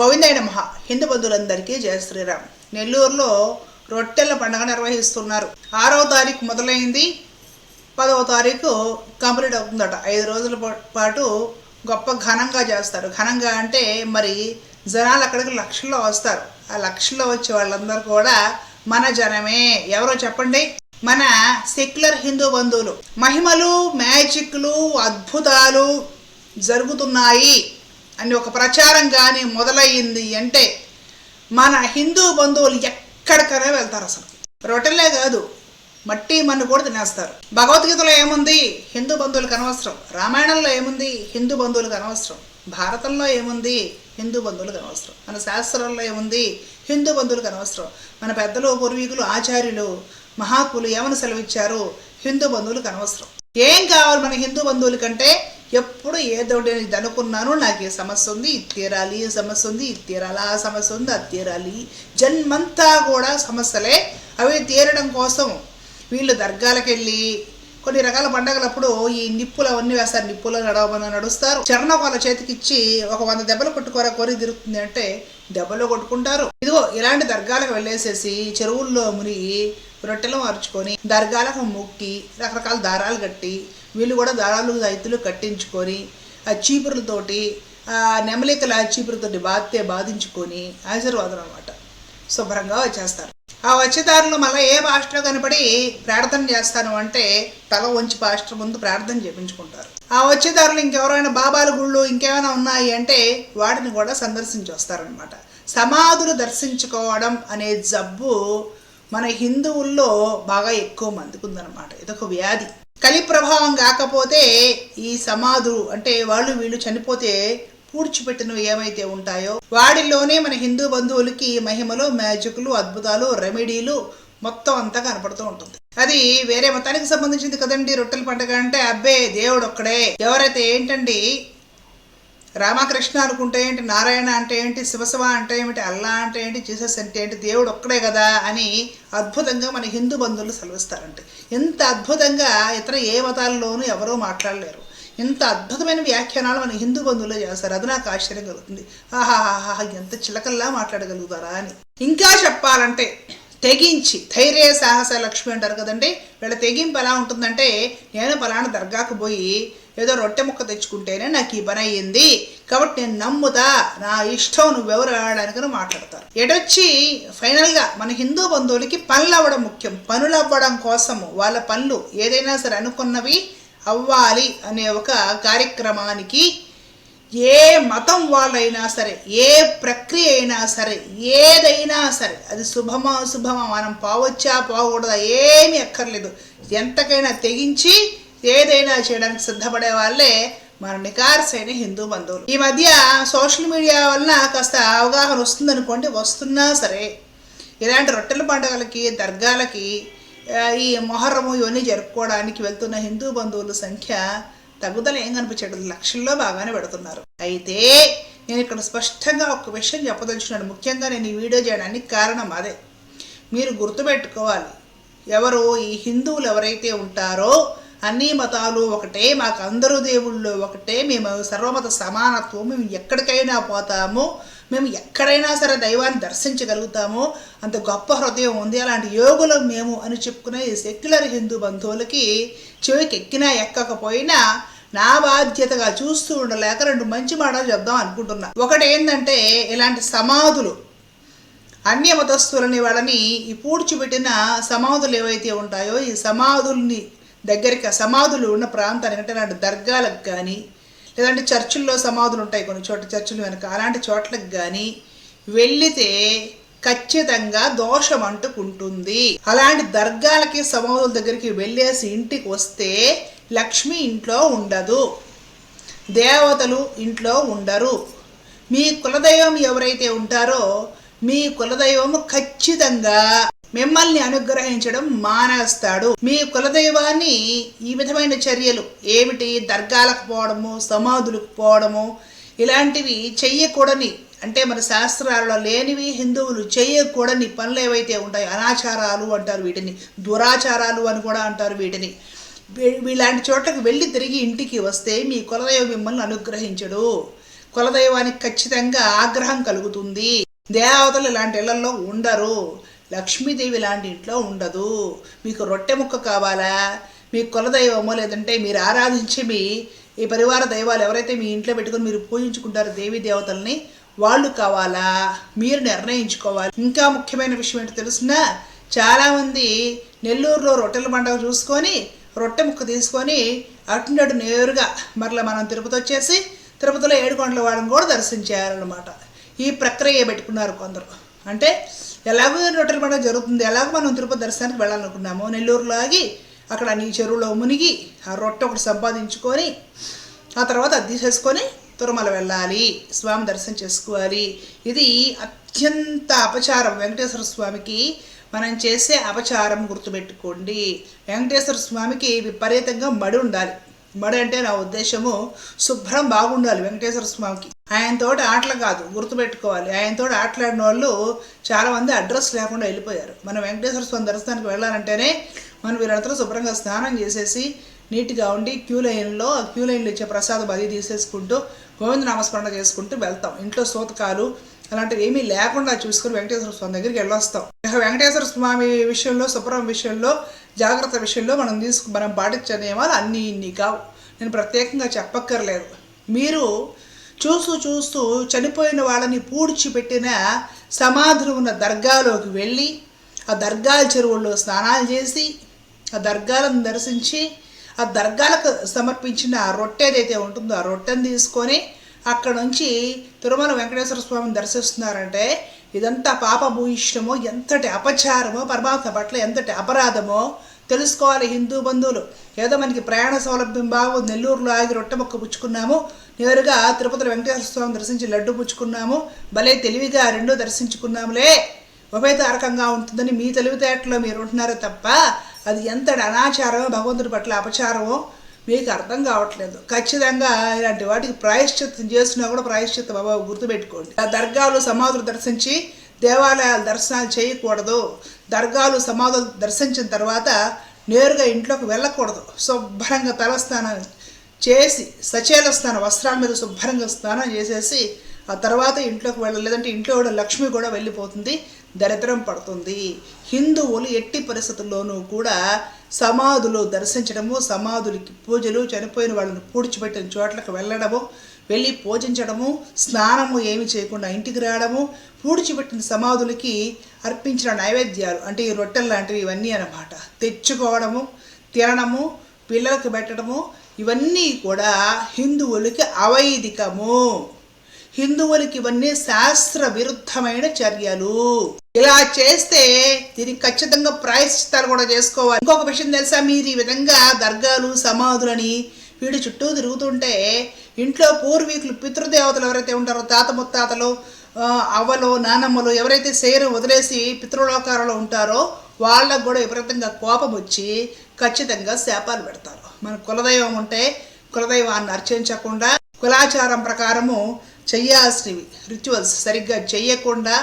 గోవిందయ్య నమః. హిందూ బంధువులందరికీ జయ శ్రీరామ్. నెల్లూరులో రొట్టెల పండుగ నిర్వహిస్తున్నారు. ఆరవ తారీఖు మొదలైంది. పదవ తారీఖు కంప్లీట్ అవుతుందట. ఐదు రోజుల పాటు గొప్ప ఘనంగా చేస్తారు. ఘనంగా అంటే మరి జనాలు అక్కడికి లక్షల్లో వస్తారు. ఆ లక్షల్లో వచ్చే వాళ్ళందరూ కూడా మన జనమే. ఎవరో చెప్పండి? మన సెక్యులర్ హిందూ బంధువులు. మహిమలు మ్యాజిక్లు అద్భుతాలు జరుగుతున్నాయి. అని ఒక ప్రచారం కానీ మొదలయ్యింది అంటే మన హిందూ బంధువులు ఎక్కడికైనా వెళ్తారు అసలు. రొట్టెలే కాదు మట్టి మన్ను కూడా తినేస్తారు. భగవద్గీతలో ఏముంది? హిందూ బంధువులకు అనవసరం. రామాయణంలో ఏముంది? హిందూ బంధువులకు అనవసరం. భారతంలో ఏముంది? హిందూ బంధువులకు అనవసరం. మన శాస్త్రాల్లో ఏముంది? హిందూ బంధువులకు అనవసరం. మన పెద్దలు పూర్వీకులు ఆచార్యులు మహాత్ములు ఏమని సెలవిచ్చారు? హిందూ బంధువులకు అనవసరం. ఏం కావాలి మన హిందూ బంధువులకంటే? ఎప్పుడు ఏదో నేను ఇది అనుకున్నాను నాకు ఈ సమస్య ఉంది ఇది తీరాలి ఈ సమస్య ఉంది ఇది తీరాలి ఆ సమస్య ఉంది అది తీరాలి. జన్మంతా కూడా సమస్యలే. అవి తీరడం కోసం వీళ్ళు దర్గాలకు వెళ్ళి కొన్ని రకాల పండగలప్పుడు ఈ నిప్పులు అవన్నీ వేస్తారు. నిప్పులు నడవమని నడుస్తారు. చరణం వాళ్ళ చేతికిచ్చి ఒక వంద దెబ్బలు కొట్టుకోరా కోరి తిరుగుతుంది అంటే దెబ్బలు కొట్టుకుంటారు. ఇదిగో ఇలాంటి దర్గాలకు వెళ్ళేసేసి చెరువుల్లో మునిగి రొట్టెలు మార్చుకొని దర్గాలకు మొక్కి రకరకాల దారాలు కట్టి వీళ్ళు కూడా దారాలు రైతులు కట్టించుకొని ఆ చీపురులతోటి ఆ నెమలికల చీపురుతోటి బాధితే బాధించుకొని ఆశీర్వాదం అనమాట శుభ్రంగా వచ్చేస్తారు. ఆ వచ్చేదారులు మళ్ళీ ఏ పాస్టర్ కనపడి ప్రార్థన చేస్తాను అంటే తల వంచి పాస్టర్ ముందు ప్రార్థన చేపించుకుంటారు. ఆ వచ్చేదారులు ఇంకెవరైనా బాబాల గుళ్ళు ఇంకేమైనా ఉన్నాయి అంటే వాటిని కూడా సందర్శించి వస్తారనమాట సమాధులు దర్శించుకోవడం అనే జబ్బు మన హిందువుల్లో బాగా ఎక్కువ మందికి ఉందన్నమాట ఇదొక వ్యాధి. కలి ప్రభావం కాకపోతే ఈ సమాధులు అంటే వాళ్ళు వీళ్ళు చనిపోతే పూడ్చిపెట్టినవి ఏమైతే ఉంటాయో వాడిలోనే మన హిందూ బంధువులకి మహిమలు మ్యాజిక్లు అద్భుతాలు రెమెడీలు మొత్తం అంతా కనపడుతూ ఉంటుంది. అది వేరే మతానికి సంబంధించింది కదండి రొట్టెల పండుగ అంటే అబ్బే దేవుడు ఒక్కడే ఎవరైతే ఏంటండి రామకృష్ణ అనుకుంటే ఏంటి నారాయణ అంటే ఏంటి శివశివ అంటే ఏమిటి అల్లా అంటే ఏంటి జీసస్ అంటే ఏంటి దేవుడు ఒక్కడే కదా అని అద్భుతంగా మన హిందూ బంధువులు సెలవిస్తారంటే. ఇంత అద్భుతంగా ఇతర ఏ మతాల్లోనూ ఎవరూ మాట్లాడలేరు. ఇంత అద్భుతమైన వ్యాఖ్యానాలు మన హిందూ బంధువులే చేస్తారు. అది నాకు ఆశ్చర్యం కలుగుతుంది ఆహాహాహా ఎంత చిలకల్లా మాట్లాడగలుగుతారా అని. ఇంకా చెప్పాలంటే తెగించి ధైర్య సాహస లక్ష్మి అంటారు కదండి. వీళ్ళ తెగింపు ఎలా ఉంటుందంటే నేను పలానా దర్గాకు పోయి ఏదో రొట్టె ముక్క తెచ్చుకుంటేనే నాకు ఈ పని అయ్యింది. కాబట్టి నేను నమ్ముతా నా ఇష్టం నువ్వెవరు ఆడడానికి మాట్లాడతారు. ఎటొచ్చి ఫైనల్గా మన హిందూ బంధువులకి పనులు అవ్వడం ముఖ్యం. పనులు అవ్వడం కోసము వాళ్ళ పనులు ఏదైనా సరే అనుకున్నవి అవ్వాలి అనే ఒక కార్యక్రమానికి ఏ మతం వాళ్ళైనా సరే ఏ ప్రక్రియ అయినా సరే ఏదైనా సరే అది శుభమా శుభమా మనం పావచ్చా పోకూడదా ఏమీ అక్కర్లేదు. ఎంతకైనా తెగించి ఏదైనా చేయడానికి సిద్ధపడే వాళ్ళే మన నికార్సైన హిందూ బంధువులు. ఈ మధ్య సోషల్ మీడియా వలన కాస్త అవగాహన వస్తుందనుకోండి వస్తున్నా సరే. ఇలాంటి రొట్టెల పండుగలకి దర్గాలకి ఈ మొహర్రము ఇవన్నీ జరుపుకోవడానికి వెళ్తున్న హిందూ బంధువుల సంఖ్య తగ్గుదల ఏం కనిపించట్లేదు. లక్షల్లో బాగానే పెడుతున్నారు. అయితే నేను ఇక్కడ స్పష్టంగా ఒక విషయం చెప్పదలుచున్నాను ముఖ్యంగా నేను ఈ వీడియో చేయడానికి కారణం అదే. మీరు గుర్తుపెట్టుకోవాలి. ఎవరు ఈ హిందువులు ఎవరైతే ఉంటారో అన్ని మతాలు ఒకటే మాకు అందరూ దేవుళ్ళు ఒకటే మేము సర్వమత సమానత్వం మేము ఎక్కడికైనా పోతాము మేము ఎక్కడైనా సరే దైవాన్ని దర్శించగలుగుతాము అంత గొప్ప హృదయం ఉంది అలాంటి యోగులం మేము అని చెప్పుకునే సెక్యులర్ హిందూ బంధువులకి చెవికి ఎక్కినా ఎక్కకపోయినా నా బాధ్యతగా చూస్తూ ఉండలేక రెండు మంచి మాటలు చెప్దాం అనుకుంటున్నా. ఒకటి ఏంటంటే ఇలాంటి సమాధులు అన్య మతస్థులని వాళ్ళని ఈ పూడ్చిపెట్టిన సమాధులు ఏవైతే ఉంటాయో ఈ సమాధుల్ని దగ్గరికి సమాధులు ఉన్న ప్రాంతానికి అంటే ఇలాంటి దర్గాలకు కానీ లేదంటే చర్చిల్లో సమాధులు ఉంటాయి కొన్ని చోట్ల చర్చిలు వెనక అలాంటి చోట్లకు కానీ వెళ్ళితే ఖచ్చితంగా దోషం అంటుకుంటుంది. అలాంటి దర్గాలకి సమాధుల దగ్గరికి వెళ్ళేసి ఇంటికి వస్తే లక్ష్మి ఇంట్లో ఉండదు. దేవతలు ఇంట్లో ఉండరు. మీ కులదైవం ఎవరైతే ఉంటారో మీ కులదైవము ఖచ్చితంగా మిమ్మల్ని అనుగ్రహించడం మానేస్తాడు. మీ కులదైవాన్ని ఈ విధమైన చర్యలు ఏమిటి? దర్గాలకు పోవడము సమాధులకు పోవడము ఇలాంటివి చెయ్యకూడని అంటే మన శాస్త్రాలలో లేనివి హిందువులు చేయకూడని పనులు ఏవైతే ఉంటాయో అనాచారాలు అంటారు వీటిని దురాచారాలు అని కూడా అంటారు వీటిని. వీలాంటి చోట్లకు వెళ్ళి తిరిగి ఇంటికి వస్తే మీ కులదైవం మిమ్మల్ని అనుగ్రహించడు. కులదైవానికి ఖచ్చితంగా ఆగ్రహం కలుగుతుంది. దేవతలు ఇలాంటి ఇళ్ళలో ఉండరు. లక్ష్మీదేవి లాంటి ఇంట్లో ఉండదు. మీకు రొట్టె ముక్క కావాలా? మీ కులదైవమో లేదంటే మీరు ఆరాధించే మీ ఈ పరివార దైవాలు ఎవరైతే మీ ఇంట్లో పెట్టుకొని మీరు పూజించుకుంటారో దేవీ దేవతల్ని వాళ్ళు కావాలా? మీరు నిర్ణయించుకోవాలి. ఇంకా ముఖ్యమైన విషయం ఏంటో తెలుసునా? చాలామంది నెల్లూరులో రొట్టెల పండగ చూసుకొని రొట్టె ముక్క తీసుకొని అటునడు నేరుగా మరలా మనం తిరుపతి వచ్చేసి తిరుపతిలో ఏడుకొండల వాళ్ళని కూడా దర్శించారనమాట ఈ ప్రక్రియ పెట్టుకున్నారు కొందరు. అంటే ఎలాగో రొట్టెల పండుగ జరుగుతుంది. ఎలాగో మనం తిరుపతి దర్శనానికి వెళ్ళాలనుకున్నాము నెల్లూరులో ఆగి అక్కడ నీ చెరువులో మునిగి ఆ రొట్టె ఒకటి సంపాదించుకొని ఆ తర్వాత అది తీసేసుకొని తిరుమల వెళ్ళాలి. స్వామి దర్శనం చేసుకోవాలి. ఇది అత్యంత అపచారం. వెంకటేశ్వర స్వామికి మనం చేసే అపచారం గుర్తుపెట్టుకోండి. వెంకటేశ్వర స్వామికి విపరీతంగా మడి ఉండాలి. మడి అంటే నా ఉద్దేశము శుభ్రం బాగుండాలి వెంకటేశ్వర స్వామికి. ఆయనతోటి ఆటలు కాదు గుర్తుపెట్టుకోవాలి. ఆయనతోటి ఆటలాడిన వాళ్ళు చాలామంది అడ్రస్ లేకుండా వెళ్ళిపోయారు. మనం వెంకటేశ్వర స్వామి దర్శనానికి వెళ్ళాలంటేనే మనం వీళ్ళంతా శుభ్రంగా స్నానం చేసేసి నీట్గా ఉండి క్యూ లైన్లో క్యూ లైన్లో ఇచ్చే ప్రసాదం అది తీసేసుకుంటూ గోవింద నామస్మరణ చేసుకుంటూ వెళ్తాం. ఇంట్లో సోతకాలు అలాంటివి ఏమీ లేకుండా చూసుకుని వెంకటేశ్వర స్వామి దగ్గరికి వెళ్ళొస్తాం. వెంకటేశ్వర స్వామి విషయంలో శుభ్రం విషయంలో జాగ్రత్త విషయంలో మనం తీసుకు మనం పాటించే నియమాలు అన్నీ ఇన్ని కావు. నేను ప్రత్యేకంగా చెప్పక్కర్లేదు. మీరు చూస్తూ చూస్తూ చనిపోయిన వాళ్ళని పూడ్చిపెట్టిన సమాధులు ఉన్న దర్గాలోకి వెళ్ళి ఆ దర్గాల చెరువుల్లో స్నానాలు చేసి ఆ దర్గాలను దర్శించి ఆ దర్గాలకు సమర్పించిన ఆ రొట్టె ఏదైతే ఉంటుందో ఆ రొట్టెను తీసుకొని అక్కడ నుంచి తిరుమల వెంకటేశ్వర స్వామిని దర్శిస్తున్నారంటే ఇదంతా పాపభూయిష్టమో ఎంతటి అపచారమో పరమాత్మ పట్ల ఎంతటి అపరాధమో తెలుసుకోవాలి హిందూ బంధువులు. ఏదో మనకి ప్రయాణ సౌలభ్యం బాగుంది నెల్లూరులో ఆగి రొట్టె మొక్క పుచ్చుకున్నాము నేరుగా తిరుపతి వెంకటేశ్వర స్వామి దర్శించి లడ్డు పుచ్చుకున్నాము భలే తెలివిగా రెండో దర్శించుకున్నాములే. ఉభయతారకంగా ఉంటుందని మీ తెలివితేటలో మీరు ఉంటున్నారే తప్ప అది ఎంతటి అనాచారమో భగవంతుడి పట్ల అపచారమో మీకు అర్థం కావట్లేదు. ఖచ్చితంగా ఇలాంటి వాటికి ప్రాయశ్చిత్తం చేసినా కూడా ప్రాయశ్చిత్త బాబా గుర్తుపెట్టుకోండి. ఆ దర్గాలు సమాధులు దర్శించి దేవాలయాలు దర్శనాలు చేయకూడదు. దర్గాలు సమాధులు దర్శించిన తర్వాత నేరుగా ఇంట్లోకి వెళ్ళకూడదు. శుభ్రంగా తలస్నానం చేసి సచేల స్నానం వస్త్రాల మీద శుభ్రంగా స్నానం చేసేసి ఆ తర్వాత ఇంట్లోకి వెళ్ళలేదంటే ఇంట్లో కూడా లక్ష్మి కూడా వెళ్ళిపోతుంది. దరిద్రం పడుతుంది. హిందువులు ఎట్టి పరిస్థితుల్లోనూ కూడా సమాధులు దర్శించడము సమాధులకి పూజలు చనిపోయిన వాళ్ళని పూడ్చిపెట్టిన చోట్లకు వెళ్ళడము వెళ్ళి పూజించడము స్నానము ఏమి చేయకుండా ఇంటికి రావడము పూడ్చిపెట్టిన సమాధులకి అర్పించిన నైవేద్యాలు అంటే ఈ రొట్టెలు లాంటివి ఇవన్నీ అనమాట తెచ్చుకోవడము తినడము పిల్లలకు పెట్టడము ఇవన్నీ కూడా హిందువులకి అవైదికము. హిందువులకి ఇవన్నీ శాస్త్ర విరుద్ధమైన చర్యలు. ఇలా చేస్తే దీనికి ఖచ్చితంగా ప్రాయశ్చిత్తాలు కూడా చేసుకోవాలి. ఇంకొక విషయం తెలుసా? మీరు ఈ విధంగా దర్గాలు సమాధులని వీడి చుట్టూ తిరుగుతుంటే ఇంట్లో పూర్వీకులు పితృదేవతలు ఎవరైతే ఉంటారో తాత ముత్తాతలు అవ్వలు నానమ్మలు ఎవరైతే శరీరం వదిలేసి పితృలోకాలలో ఉంటారో వాళ్ళకు కూడా విపరీతంగా కోపం వచ్చి ఖచ్చితంగా శాపాలు పెడతారు. మన కులదైవం ఉంటే కులదైవాన్ని అర్చించకుండా కులాచారం ప్రకారము చేయాల్సినవి రిచువల్స్ సరిగ్గా చేయకుండా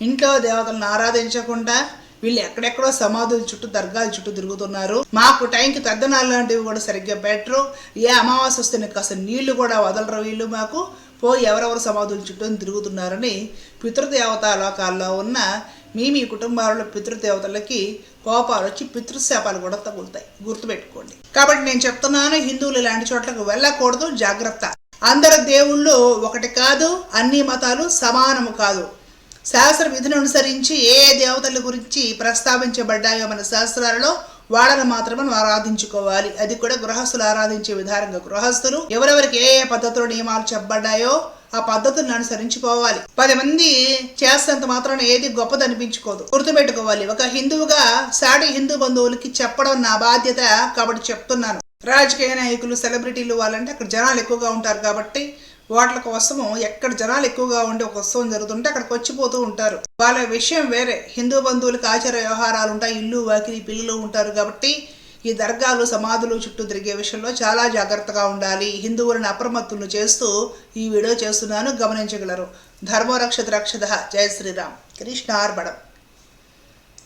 ఇంట్లో దేవతలను ఆరాధించకుండా వీళ్ళు ఎక్కడెక్కడో సమాధుల చుట్టూ దర్గాల చుట్టూ తిరుగుతున్నారు. మాకు టైంకి తద్దనాలు లాంటివి కూడా సరిగ్గా పెట్టరు ఏ అమావాస్య వస్తే కాస్త నీళ్ళు కూడా వదలరు వీళ్ళు మాకు. పో ఎవరెవరు సమాధుల చుట్టూ తిరుగుతున్నారని పితృదేవత లోకాల్లో ఉన్న మీ మీ కుటుంబాలలో పితృదేవతలకి కోపాలు వచ్చి పితృశాపాలు కూడా తగులుతాయి. గుర్తుపెట్టుకోండి. కాబట్టి నేను చెప్తున్నాను హిందువులు ఇలాంటి చోట్లకు వెళ్ళకూడదు జాగ్రత్త. అందరు దేవుళ్ళు ఒకటి కాదు అన్ని మతాలు సమానము కాదు. శాస్త్ర విధిని అనుసరించి ఏ ఏ దేవతల గురించి ప్రస్తావించబడ్డాయో మన శాస్త్రాలలో వాళ్ళని మాత్రమే మనం ఆరాధించుకోవాలి. అది కూడా గృహస్థులు ఆరాధించే విధానంగా. గృహస్థులు ఎవరెవరికి ఏ ఏ పద్ధతులు నియమాలు చెప్పబడ్డాయో ఆ పద్ధతులను అనుసరించుకోవాలి పది మంది చేస్తున్నంత మాత్రాన ఏది గొప్పది అనిపించుకోదు. గుర్తుపెట్టుకోవాలి. ఒక హిందువుగా సాటి హిందూ బంధువులకి చెప్పడం నా బాధ్యత కాబట్టి చెప్తున్నాను. రాజకీయ నాయకులు సెలబ్రిటీలు వాళ్ళంటే అక్కడ జనాలు ఎక్కువగా ఉంటారు కాబట్టి వాటి కోసము ఎక్కడ జనాలు ఎక్కువగా ఉండి ఒక ఉత్సవం జరుగుతుంటే అక్కడికి వచ్చిపోతూ ఉంటారు. వాళ్ళ విషయం వేరే. హిందూ బంధువులకు ఆచార వ్యవహారాలు ఉంటాయి. ఇల్లు వాకిలి పిల్లలు ఉంటారు కాబట్టి ఈ దర్గాలు సమాధులు చుట్టూ తిరిగే విషయంలో చాలా జాగ్రత్తగా ఉండాలి. హిందువులను అప్రమత్తులు చేస్తూ ఈ వీడియో చేస్తున్నాను. గమనించగలరు. ధర్మరక్షత రక్షత జయ శ్రీరామ్. కృష్ణార్బడం